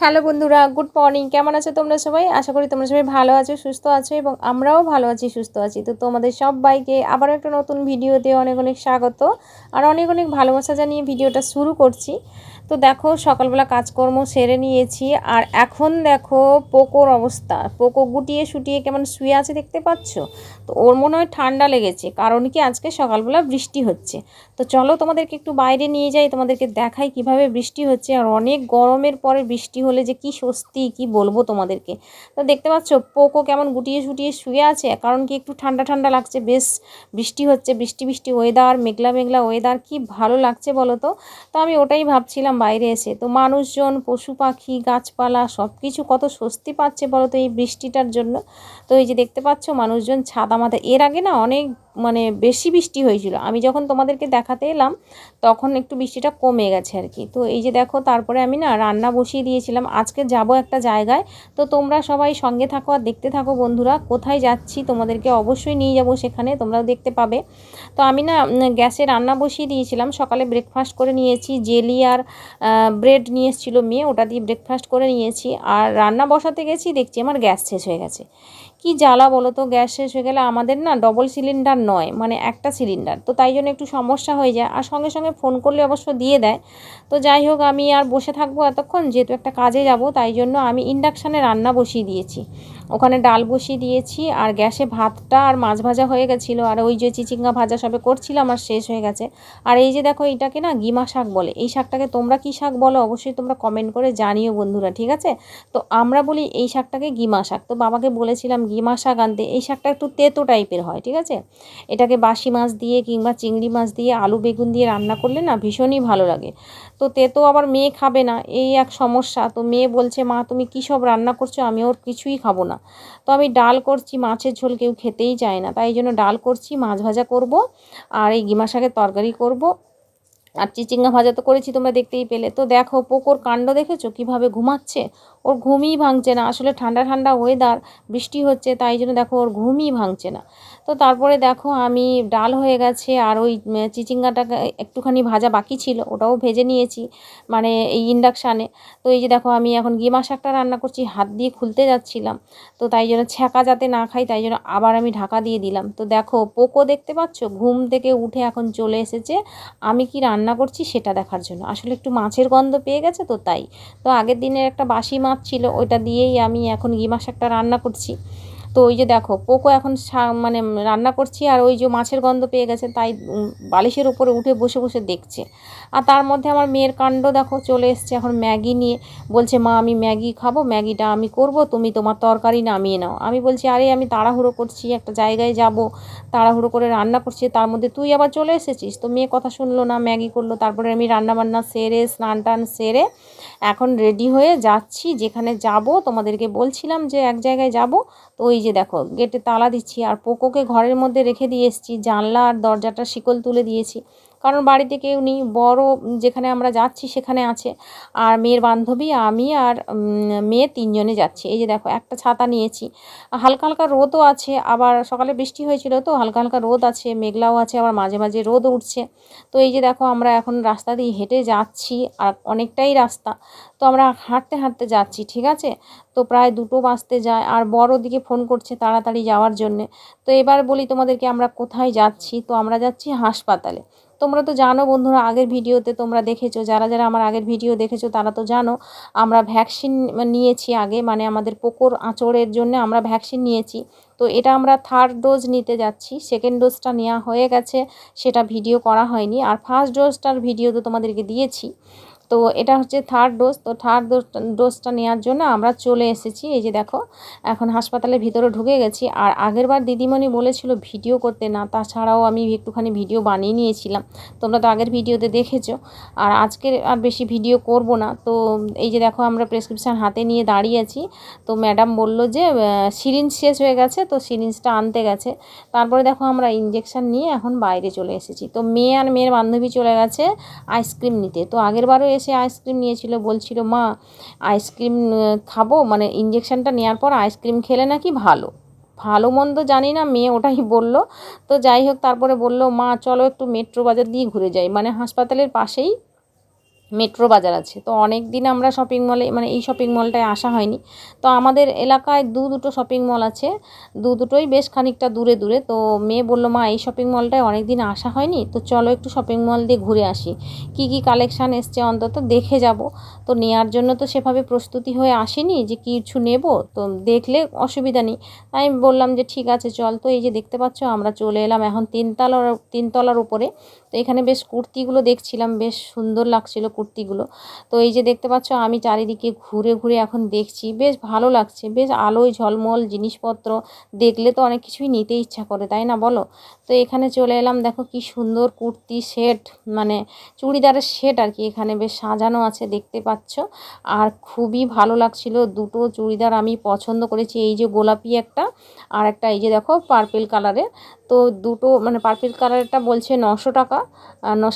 Hello বন্ধুরা, good morning. কেমন আছো তোমরা সবাই? আশা করি তোমরা সবাই ভালো আছো, সুস্থ আছো এবং আমরাও ভালো আছি, সুস্থ আছি। তো তোমাদের সবাইকে আবার একটা নতুন ভিডিওতে অনেক অনেক স্বাগত আর অনেক অনেক ভালোবাসা জানিয়ে ভিডিওটা শুরু করছি। তো দেখো, সকালবেলা কাজকর্ম সেরে নিয়েছি। আর এখন দেখো, পোকোর অবস্থা। পোকো গুটিয়ে শুটিয়ে কেমন শুয়ে আছে দেখতে পাচ্ছ? তো ওর মনে হয় ঠান্ডা লেগেছে, কারণ কি আজকে সকালবেলা বৃষ্টি হচ্ছে। তো চলো তোমাদেরকে একটু বাইরে নিয়ে যাই, তোমাদেরকে দেখাই কীভাবে বৃষ্টি হচ্ছে। আর অনেক গরমের পরে বৃষ্টি হলে যে কি স্বস্তি, কি বলব তোমাদেরকে? তো দেখতে পাচ্ছ, পোকো কেমন গুটিয়ে শুটিয়ে শুয়ে আছে, কারণ কি একটু ঠান্ডা ঠান্ডা লাগছে। বেশ বৃষ্টি হচ্ছে, বৃষ্টি বৃষ্টি ওয়েদার মেঘলা মেঘলা ওয়েদার কি ভালো লাগছে বলো তো? তো আমি ওটাই ভাবছিলাম বাইরে এসে তো মানুষজন, পশু পাখি, গাছপালা সব কিছু কত স্বস্তি পাচ্ছে বলো তো এই বৃষ্টিটার জন্য। তো এই যে দেখতে পাচ্ছ, মানুষজন ছাদা মাথা এর আগে না অনেক মানে বেশি বৃষ্টি হয়েছিল। আমি যখন তোমাদেরকে দেখাতে এলাম, তখন একটু বৃষ্টিটা কমে গেছে আর কি তো এই যে দেখো, তারপরে আমি না রান্না বসিয়ে দিয়েছিলাম। আজকে যাব একটা জায়গায়। তো তোমরা সবাই সঙ্গে থাকো আর দেখতে থাকো বন্ধুরা, কোথায় যাচ্ছি তোমাদেরকে অবশ্যই নিয়ে যাব সেখানে, তোমরাও দেখতে পাবে। তো আমি না গ্যাসে রান্না বসিয়ে দিয়েছিলাম। সকালে ব্রেকফাস্ট করে নিয়েছি, জেলি আর ব্রেড নিয়ে এসেছিল মেয়ে, ওটা দিয়ে ব্রেকফাস্ট করে নিয়েছি। আর রান্না বসাতে গেছি, দেখছি আমার গ্যাস শেষ হয়ে গেছে। কি জ্বালা বলো তো? গ্যাস শেষ হয়ে গেলে আমাদের না ডবল সিলিন্ডার নয় মানে একটা সিলিন্ডার তো তাই জন্য একটু সমস্যা হয়ে যায়। আর সঙ্গে সঙ্গে ফোন করলে অবশ্য দিয়ে দেয়। তো যাই হোক, আমি আর বসে থাকব এতক্ষণ। যেহেতু একটা কাজে যাব, তাই জন্য আমি ইন্ডাকশানে রান্না বসিয়ে দিয়েছি। ওখানে ডাল বসিয়ে দিয়েছি, আর গ্যাসে ভাতটা আর মাছ ভাজা হয়ে গেছিল, আর ওই যে চিচিঙ্গা ভাজা সবে করছিলাম, আর শেষ হয়ে গেছে। আর এই যে দেখো, এইটাকে না গিমা শাক বলে। এই শাকটাকে তোমরা কী শাক বলো, অবশ্যই তোমরা কমেন্ট করে জানিও বন্ধুরা, ঠিক আছে? তো আমরা বলি এই শাকটাকে গিমা শাক। তো বাবাকে বলেছিলাম, গিমা শাক আনতে। এই শাকটা একটু তেতো টাইপের হয়, ঠিক আছে? এটাকে বাসি মাছ দিয়ে কিংবা চিংড়ি মাছ দিয়ে আলু বেগুন দিয়ে রান্না করলে না ভীষণই ভালো লাগে। তো তে তো আবার মেয়ে খাবে না, এই এক সমস্যা। তো মেয়ে বলছে, মা, তুমি কী সব রান্না করছ? আমি ওর কিছুই খাব না। তো আমি ডাল করছি, মাছের ঝোল কেউ খেতেই চায় না। তাই জন্য ডাল করছি, মাছ ভাজা করব, আর এই গিমা শাকের তরকারি করব। আর চিচিঙ্গা ভাজা তো করেছি, তোমরা দেখতেই পেলে। তো দেখো, পোকোর কাণ্ড দেখেছ? কীভাবে ঘুমাচ্ছে? ওর ঘুমই ভাঙছে না। আসলে ঠান্ডা ঠান্ডা ওয়েদার বৃষ্টি হচ্ছে, তাই জন্য দেখো ওর ঘুমই ভাঙছে না। তো তারপরে দেখো আমি ডাল হয়ে গেছে আর ওই চিচিঙ্গাটা একটুখানি ভাজা বাকি ছিল, ওটাও ভেজে নিয়েছি মানে এই ইন্ডাকশানে তো এই যে দেখো আমি এখন গিমা শাকটা রান্না করছি, হাত দিয়ে খুলতে যাচ্ছিলাম। তো তাই জন্য ছ্যাঁকা যাতে না খাই, তাই জন্য আবার আমি ঢাকা দিয়ে দিলাম। তো দেখো পোকো দেখতে পাচ্ছ? ঘুম থেকে উঠে এখন চলে এসেছে। আমি কি রান্না করছি সেটা দেখার জন্য। আসলে একটু মাছের গন্ধ পেয়ে গেছে তো তাই। তো আগের দিনের একটা বাসি মাছ ছিল ওইটা দিয়েই আমি এখন গিমা শাকটা রান্না করছি। তো ওই যে দেখো, পোকো এখন মানে রান্না করছি আর ওই যে মাছের গন্ধ পেয়ে গেছে, তাই বালিশের উপরে উঠে বসে বসে দেখছে। আর তার মধ্যে আমার মেয়ের কাণ্ড দেখো, চলে এসছে এখন ম্যাগি নিয়ে। বলছে, মা, আমি ম্যাগি খাব, ম্যাগিটা আমি করব, তুমি তোমার তরকারি নামিয়ে নাও। আমি বলছি, আরে, আমি তাড়াহুড়ো করছি, একটা জায়গায় যাব, তাড়াহুড়ো করে রান্না করছি, তার মধ্যে তুই আবার চলে এসেছিস? তো মেয়ে কথা শুনলো না, ম্যাগি করল, তারপরে আমি রান্না বান্না সেরে, স্নান টান সেরে এখন রেডি হয়ে যাচ্ছি, যেখানে যাব, তোমাদেরকে বলছিলাম যে এক জায়গায় যাব, তো ওই যে দেখো, গেটে তালা দিচ্ছি আর পোকোকে ঘরের মধ্যে রেখে দিয়ে এসেছি, জানলা আর দরজাটা শিকল তুলে দিয়েছি। কারণ বাড়িতে কেউ নেই, বড় যেখানে আমরা যাচ্ছি সেখানে আছে। আর মেয়ের বান্ধবী, আমি আর মেয়ে তিনজনে যাচ্ছি। এই যে দেখো, একটা ছাতা নিয়েছি। হালকা হালকা রোদও আছে, আবার সকালে বৃষ্টি হয়েছিল তো, হালকা হালকা রোদ আছে, মেঘলাও আছে, আবার মাঝে মাঝে রোদ উঠছে। তো এই যে দেখো, আমরা এখন রাস্তা দিয়ে হেঁটে যাচ্ছি, আর অনেকটাই রাস্তা। তো আমরা হাঁটতে হাঁটতে যাচ্ছি, ঠিক আছে? তো প্রায় দুটো বাঁচতে যায়, আর বড় দিকে ফোন করছে তাড়াতাড়ি যাওয়ার জন্যে। তো এবার বলি তোমাদেরকে আমরা কোথায় যাচ্ছি? তো আমরা যাচ্ছি হাসপাতালে। তোমরা তো জানো বন্ধুরা, আগের ভিডিওতে তোমরা দেখেছ, যারা যারা আমার আগের ভিডিও দেখেছ তারা তো জানো, আমরা ভ্যাকসিন নিয়েছি আগে মানে আমাদের পোকর আঁচড়ের জন্য আমরা ভ্যাকসিন নিয়েছি। তো এটা আমরা থার্ড ডোজ নিতে যাচ্ছি সেকেন্ড ডোজটা নেওয়া হয়ে গেছে, সেটা ভিডিও করা হয়নি। আর ফার্স্ট ডোজটার ভিডিও তো তোমাদেরকে দিয়েছি। তো এটা হচ্ছে থার্ড ডোজ তো থার্ড ডোজটা নেওয়ার জন্য আমরা চলে এসেছি। এই যে দেখো, এখন হাসপাতালের ভিতরে ঢুকে গেছি। আর আগেরবার দিদিমণি বলেছিল ভিডিও করতে না, তাছাড়াও আমি একটুখানি ভিডিও বানিয়ে নিয়েছিলাম। তোমরা তো আগের ভিডিওতে দেখেছ। আর আজকের আর বেশি ভিডিও করব না। তো এই যে দেখো, আমরা প্রেসক্রিপশান হাতে নিয়ে দাঁড়িয়ে আছি। তো ম্যাডাম বলল যে সিরিঞ্জ শেষ হয়ে গেছে, তো সিরিঞ্জটা আনতে গেছে। তারপরে দেখো, আমরা ইঞ্জেকশান নিয়ে এখন বাইরে চলে এসেছি। তো মেয়ে আর মেয়ের বান্ধবী চলে গেছে আইসক্রিম নিতে। তো আগেরবারও এসে আইসক্রিম নিয়েছিল, বলছিল, মা, আইসক্রিম খাব? মানে ইঞ্জেকশানটা নেওয়ার পর আইসক্রিম খেলে নাকি ভালো? ভালো মন্দ জানি না, মেয়ে ওটাই বলল। তো যাই হোক, তারপরে বলল, মা, চলো একটু মেট্রো বাজার দিয়ে ঘুরে যাই। মানে হাসপাতালের পাশেই মেট্রো বাজার আছে। তো অনেক দিন আমরা শপিং মলে মানে এই শপিং মলটায় আসা হয়নি। তো আমাদের এলাকায় দু দুটো শপিং মল আছে। দু দুটোই বেশ খানিকটা দূরে দূরে। তো মেয়ে বলল, মা, এই শপিং মলটায় অনেক দিন আসা হয়নি? তো চলো একটু শপিং মল দিয়ে ঘুরে আসি। কি কি কালেকশান এসছে অন্তত? দেখে যাব। তো নেওয়ার জন্য তো সেভাবে প্রস্তুতি হয়ে আসেনি যে কিছু নেব। তো দেখলে অসুবিধা নেই। তাই আমি বললাম যে, ঠিক আছে, চল। তো এই যে দেখতে পাচ্ছ, আমরা চলে এলাম এখন তিনতলার তিনতলার উপরে। তো এখানে বেশ কুর্তিগুলো দেখছিলাম। বেশ সুন্দর লাগছিল। কুর্তিগুলো। তো এই যে দেখতে পাচ্ছ, আমি চারিদিকে ঘুরে ঘুরে এখন দেখছি। বেশ ভালো লাগছে, বেশ আলোয় ঝলমল জিনিসপত্র। দেখলে তো অনেক কিছুই নিতে ইচ্ছা করে, তাই না বলো? তো এখানে চলে এলাম, দেখো কি সুন্দর কুর্তি সেট মানে চুড়িদারের সেট আর কি এখানে বেশ সাজানো আছে, দেখতে পাচ্ছ। আর খুবই ভালো লাগছিল, দুটো চুড়িদার আমি পছন্দ করেছি, এই যে গোলাপি একটা আর একটা এই যে দেখো পার্পেল কালারের। তো দুটো মানে পার্পেল কালারটা বলছে নশো টাকা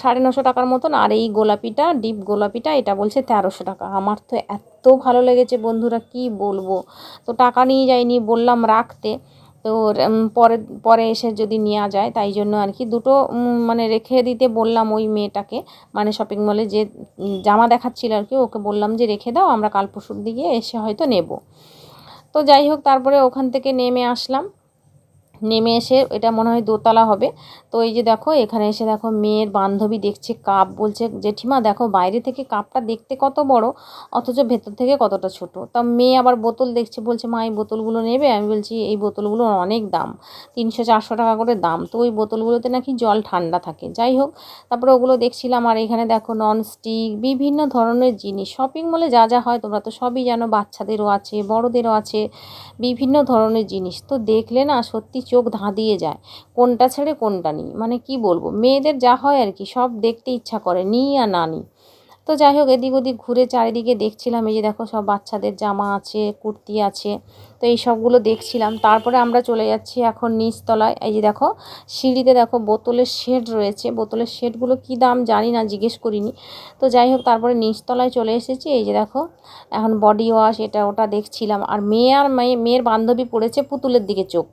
সাড়ে নশো টাকার মতন আর এই গোলাপিটা ডিপ গোলাপিটা, এটা বলছে তেরোশো টাকা। আমার তো এত ভালো লেগেছে বন্ধুরা, কি বলব? তো টাকা নিয়ে যাইনি, বললাম রাখতে। তো পরে পরে এসে যদি নেওয়া যায়, তাই জন্য আর কি দুটো মানে রেখে দিতে বললাম ওই মেয়েটাকে মানে শপিং মলে যে জামা দেখাচ্ছিল আর কি, ওকে বললাম যে রেখে দাও, আমরা কাল পরশুর দিকে এসে হয়তো নেব। তো যাই হোক, তারপরে ওখান থেকে নেমে আসলাম। নেমে এসে এটা মনে হয় দোতলা হবে। তো এই যে দেখো, এখানে এসে দেখো মেয়ের বান্ধবী দেখছে কাপ বলছে, জেঠিমা, দেখো বাইরে থেকে কাপটা দেখতে কত বড়, অথচ ভেতর থেকে কতটা ছোট। তা মেয়ে আবার বোতল দেখছে, বলছে, মা, এই বোতলগুলো নেবে? আমি বলছি, এই বোতলগুলো অনেক দাম তিনশো চারশো টাকা করে দাম। তো ওই বোতলগুলোতে নাকি জল ঠান্ডা থাকে। যাই হোক, তারপরে ওগুলো দেখছিলাম আর এখানে দেখো ননস্টিক বিভিন্ন ধরনের জিনিস। শপিং মলে যা যা হয় তোমরা তো সবই জানো, বাচ্চাদেরও আছে, বড়দেরও আছে, বিভিন্ন ধরনের জিনিস। তো দেখলে না সত্যি চোখ ধাঁধিয়ে যায়। কোনটা ছেড়ে কোনটা নিই। মানে কি বলব? মেয়েদের যা হয় আর কি, সব দেখতে ইচ্ছা করে, নিই আর না নিই। তো যাই হোক, এদিক ওদিক ঘুরে চারিদিকে দেখছিলাম, এই যে দেখো সব বাচ্চাদের জামা আছে, কুর্তি আছে, তো এই সবগুলো দেখছিলাম। তারপরে আমরা চলে যাচ্ছি এখন নিচতলায়। এই যে দেখো, সিঁড়িতে দেখো বোতলের শেড রয়েছে। বোতলের শেডগুলো কি দাম জানি না, জিজ্ঞেস করিনি। তো যাই হোক, তারপরে নিচতলায় চলে এসেছি। এই যে দেখো, এখন বডি ওয়াশ এটা ওটা দেখছিলাম। আর মেয়ে আর মেয়ে, মেয়ের বান্ধবী পড়েছে পুতুলের দিকে চোখ।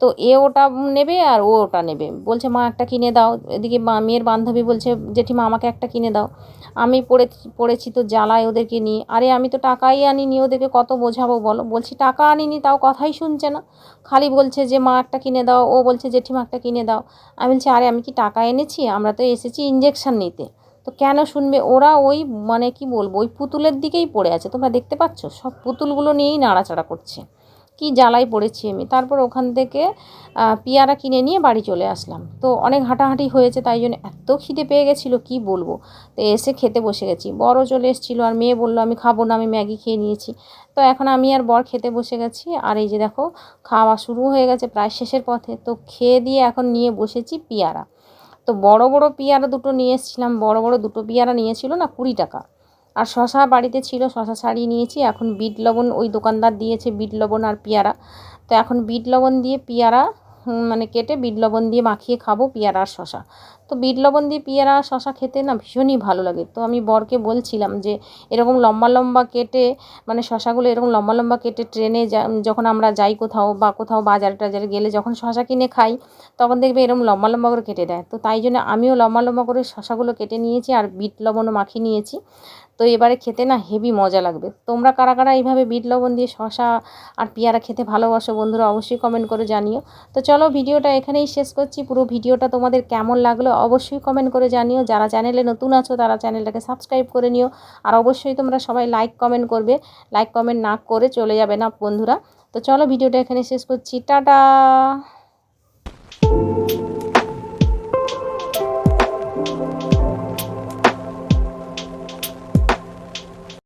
তো এ ওটা নেবে আর ও ওটা নেবে। বলছে, মা একটা কিনে দাও। এদিকে মেয়ের বান্ধবী বলছে, জেঠিমা, আমাকে একটা কিনে দাও। আমি পড়ে, পড়েছি তো জ্বালায় ওদেরকে নিয়ে। আরে আমি তো টাকাই আনিনি ওদেরকে, কত বোঝাবো বলো? বলছি, টাকা আনিনি, তাও কথাই শুনছে না। খালি বলছে যে, মা একটা কিনে দাও। ও বলছে, জেঠিমা একটা কিনে দাও। আমি বলছি, আরে আমি কি টাকা এনেছি? আমরা তো এসেছি ইঞ্জেকশান নিতে। তো কেন শুনবে? ওরা ওই মানে কি বলব? ওই পুতুলের দিকেই পড়ে আছে, তোমরা দেখতে পাচ্ছ? সব পুতুলগুলো নিয়েই নাড়াচাড়া করছে। কি জ্বালাই পড়েছি আমি। তারপর ওখান থেকে পেয়ারা কিনে নিয়ে বাড়ি চলে আসলাম। তো অনেক হাঁটাহাঁটি হয়েছে, তাই জন্য এত খিদে পেয়ে গেছিল, কি বলব? তো এসে খেতে বসে গেছি। বড় চলে এসেছিল আর মেয়ে বলল, আমি খাব না, আমি ম্যাগি খেয়ে নিয়েছি। তো এখন আমি আর বর খেতে বসে গেছি। আর এই যে দেখো, খাওয়া শুরু হয়ে গেছে প্রায় শেষের পথে। তো খেয়ে দিয়ে এখন নিয়ে বসেছি পেয়ারা। তো বড় বড় পেয়ারা দুটো নিয়ে এসেছিলাম। বড় বড় দুটো পেয়ারা নিয়েছিল না কুড়ি টাকা। আর শশা বাড়িতে ছিল, শশা ছাড়িয়ে নিয়েছি। এখন বিট লবণ ওই দোকানদার দিয়েছে, বিট লবণ আর পেয়ারা। তো এখন বিট লবণ দিয়ে পেয়ারা মানে কেটে বিট লবণ দিয়ে মাখিয়ে খাব পেয়ারা আর শশা। তো বিট লবণ দিয়ে পেয়ারা আর শশা খেতে না ভীষণই ভালো লাগে। তো আমি বরকে বলছিলাম যে, এরকম লম্বা লম্বা কেটে মানে শশাগুলো এরকম লম্বা লম্বা কেটে ট্রেনে যখন আমরা যাই কোথাও বা কোথাও বাজারে টাজারে গেলে যখন শশা কিনে খাই, তখন দেখবে এরকম লম্বা লম্বা করে কেটে দেয়। তো তাই জন্য আমিও লম্বা লম্বা করে শশাগুলো কেটে নিয়েছি আর বিট লবণও মাখিয়ে নিয়েছি। তো এবারে খেতে না হেভি মজা লাগবে। তোমরা কারা কারা এইভাবে বিট লবণ দিয়ে শশা আর পেয়ারা খেতে ভালোবাসো বন্ধুরা অবশ্যই কমেন্ট করে জানিও। তো চলো ভিডিওটা এখানেই শেষ করছি। পুরো ভিডিওটা তোমাদের কেমন লাগল অবশ্যই কমেন্ট করে জানিও। যারা চ্যানেলে নতুন আছো তারা চ্যানেলটাকে সাবস্ক্রাইব করে নিও। আর অবশ্যই তোমরা সবাই লাইক কমেন্ট করবে। লাইক কমেন্ট না করে চলে যাবে না বন্ধুরা। তো চলো ভিডিওটা এখানে শেষ করছি। টাটা!